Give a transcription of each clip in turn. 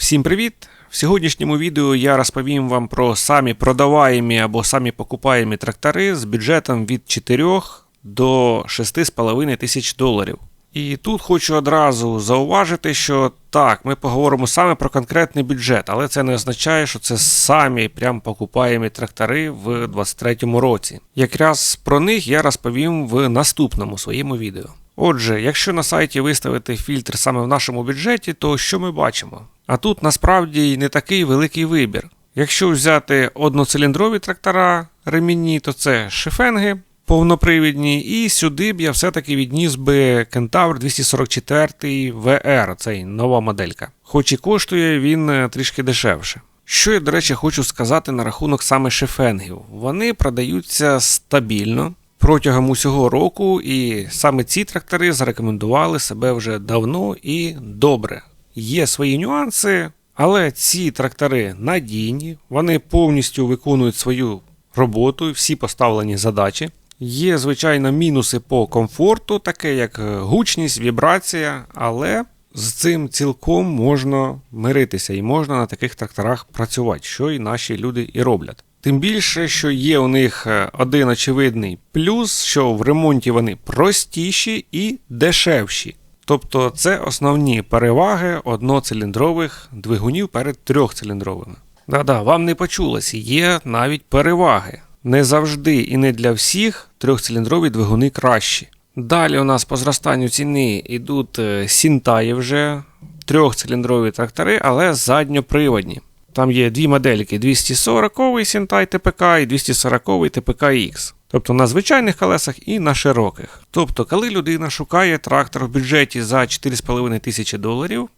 Всім привіт! В сьогоднішньому відео я розповім вам про самі продаваємі або самі покупаємі трактори з бюджетом від 4 до 6,5 тисяч доларів. І тут хочу одразу зауважити, що так, ми поговоримо саме про конкретний бюджет, але це не означає, що це самі прям покупаємі трактори в 2023 році. Якраз про них я розповім в наступному своєму відео. Отже, якщо на сайті виставити фільтр саме в нашому бюджеті, то що ми бачимо? А тут насправді не такий великий вибір. Якщо взяти одноциліндрові трактора ремінні, то це шифенги повнопривідні, і сюди б я все-таки відніс би Кентавр 244 VR, цей нова моделька. Хоч і коштує він е, трішки дешевше. Що я, до речі, хочу сказати на рахунок саме шифенгів. Вони продаються стабільно протягом усього року, і саме ці трактори зарекомендували себе вже давно і добре. Є свої нюанси, але ці трактори надійні, вони повністю виконують свою роботу, всі поставлені задачі. Є, звичайно, мінуси по комфорту, таке як гучність, вібрація, але з цим цілком можна миритися і можна на таких тракторах працювати, що і наші люди і роблять. Тим більше, що є у них один очевидний плюс, що в ремонті вони простіші і дешевші. Тобто це основні переваги одноциліндрових двигунів перед трьохциліндровими. Да-да, вам не почулось, є навіть переваги. Не завжди і не для всіх трьохциліндрові двигуни кращі. Далі у нас по зростанню ціни йдуть сінтаї вже трьохциліндрові трактори, але задньоприводні. Там є дві модельки: 240 Сінтай ТПК і 240 ТПК X. Тобто на звичайних колесах і на широких. Тобто, коли людина шукає трактор в бюджеті за 4,5 тисячі доларів,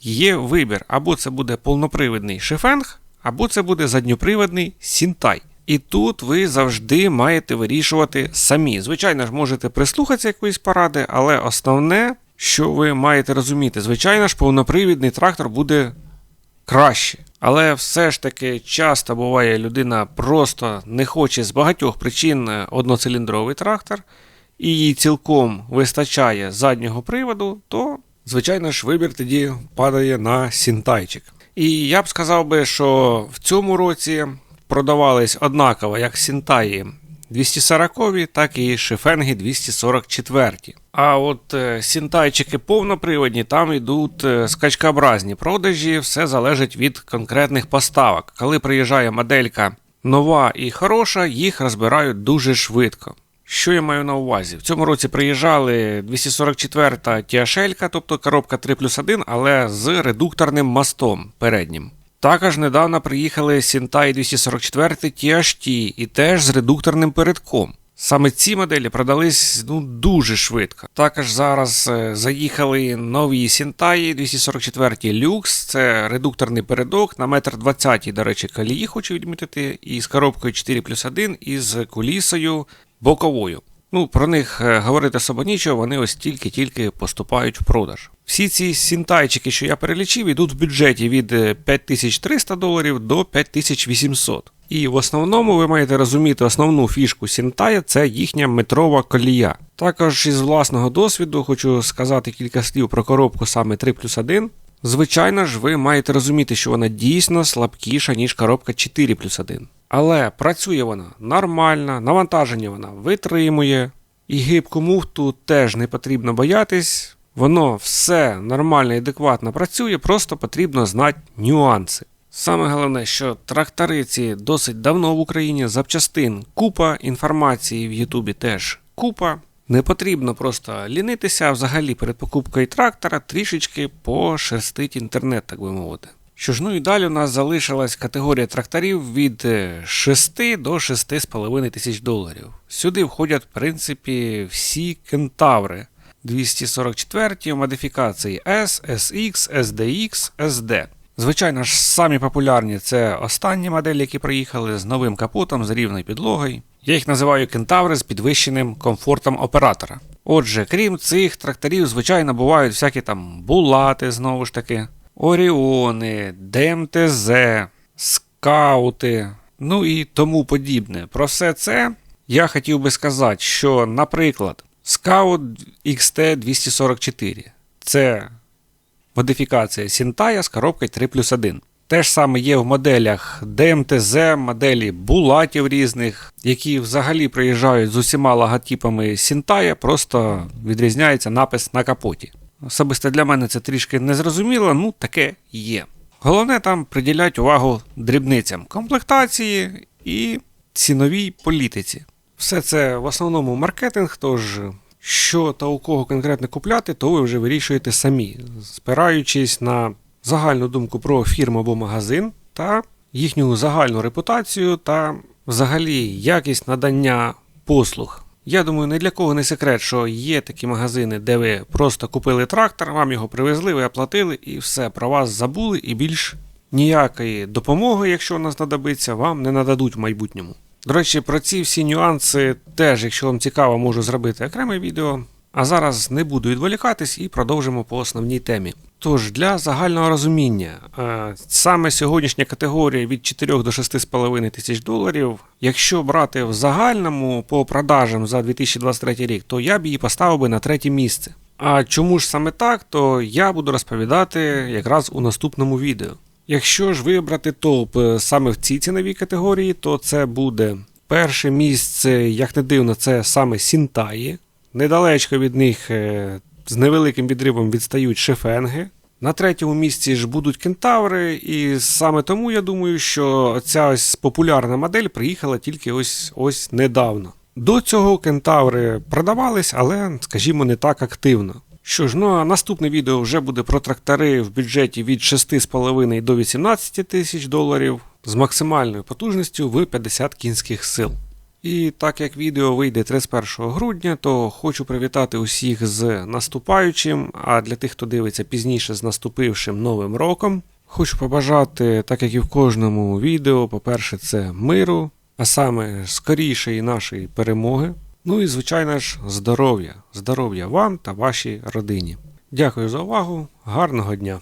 є вибір, або це буде повнопривідний шифенг, або це буде задньоприводний Сінтай. І тут ви завжди маєте вирішувати самі. Звичайно ж, можете прислухатися якоїсь поради, але основне, що ви маєте розуміти, звичайно ж, повнопривідний трактор буде краще. Але все ж таки часто буває, людина просто не хоче з багатьох причин одноциліндровий трактор, і їй цілком вистачає заднього приводу, то, звичайно ж, вибір тоді падає на сінтайчик. І я б сказав би, що в цьому році продавались однаково як сінтаї 240, так і шифенги 244. А от е, сінтайчики повноприводні, там йдуть е, скачкообразні продажі, все залежить від конкретних поставок. Коли приїжджає моделька нова і хороша, їх розбирають дуже швидко. Що я маю на увазі? В цьому році приїжджали 244 THL, тобто коробка 3 плюс 1, але з редукторним мостом переднім. Також недавно приїхали Sentai 244 THT і теж з редукторним передком. Саме ці моделі продались ну, дуже швидко. Також зараз е, заїхали нові Sentai 244 Lux, це редукторний передок на 1,20 м, до речі, колії хочу відмітити, і з коробкою 4 плюс 1 і з кулісою боковою. Ну, про них говорити особо нічого, вони ось тільки-тільки поступають в продаж. Всі ці сінтайчики, що я перелічив, йдуть в бюджеті від 5300 доларів до 5800. І в основному ви маєте розуміти основну фішку Сінтая це їхня метрова колія. Також із власного досвіду хочу сказати кілька слів про коробку саме 3 плюс 1. Звичайно ж, ви маєте розуміти, що вона дійсно слабкіша, ніж коробка 4 плюс 1. Але працює вона нормально, навантаження вона витримує, і гибку муфту теж не потрібно боятись. Воно все нормально і адекватно працює, просто потрібно знати нюанси. Саме головне, що трактори ці досить давно в Україні, запчастин купа, інформації в Ютубі теж купа. Не потрібно просто лінитися, а взагалі перед покупкою трактора трішечки пошерстить інтернет, так би мовити. Що ж, ну і далі у нас залишилась категорія тракторів від 6 до 6,5 тисяч доларів. Сюди входять, в принципі, всі кентаври 244 модифікації S, SX, SDX, SD. Звичайно ж, самі популярні це останні моделі, які приїхали з новим капотом, з рівною підлогою. Я їх називаю кентаври з підвищеним комфортом оператора. Отже, крім цих тракторів, звичайно, бувають всякі там булати, знову ж таки, Оріони, ДМТЗ, скаути, ну і тому подібне. Про все це я хотів би сказати, що, наприклад, Scout XT244 це модифікація Сінтая з коробкою 3 плюс 1. Те ж саме є в моделях ДМТЗ, моделі Булатів різних, які взагалі приїжджають з усіма логотипами Сінтая, просто відрізняється напис на капоті. Особисто для мене це трішки незрозуміло, ну таке є. Головне там приділять увагу дрібницям комплектації і ціновій політиці. Все це в основному маркетинг, тож що та у кого конкретно купляти, то ви вже вирішуєте самі, спираючись на загальну думку про фірму або магазин та їхню загальну репутацію та взагалі якість надання послуг. Я думаю, ні для кого не секрет, що є такі магазини, де ви просто купили трактор, вам його привезли, ви оплатили і все, про вас забули, і більш ніякої допомоги, якщо вона знадобиться, вам не нададуть в майбутньому. До речі, про ці всі нюанси теж, якщо вам цікаво, можу зробити окреме відео. А зараз не буду відволікатись і продовжимо по основній темі. Тож, для загального розуміння, е, саме сьогоднішня категорія від 4 до 6,5 тисяч доларів, якщо брати в загальному по продажам за 2023 рік, то я б її поставив би на третє місце. А чому ж саме так, то я буду розповідати якраз у наступному відео. Якщо ж вибрати топ е, саме в цій ціновій категорії, то це буде перше місце, як не дивно, це саме Сінтаї. Недалечко від них е, з невеликим відривом відстають шефенги. На третьому місці ж будуть кентаври, і саме тому я думаю, що ця ось популярна модель приїхала тільки ось ось недавно. До цього кентаври продавались, але, скажімо, не так активно. Що ж, ну а наступне відео вже буде про трактори в бюджеті від 6,5 до 18 тисяч доларів з максимальною потужністю в 50 кінських сил. І так як відео вийде 31 грудня, то хочу привітати усіх з наступаючим, а для тих, хто дивиться пізніше з наступившим новим роком. Хочу побажати, так як і в кожному відео, по-перше, це миру, а саме скорішої нашої перемоги. Ну і, звичайно ж, здоров'я. Здоров'я вам та вашій родині. Дякую за увагу, гарного дня!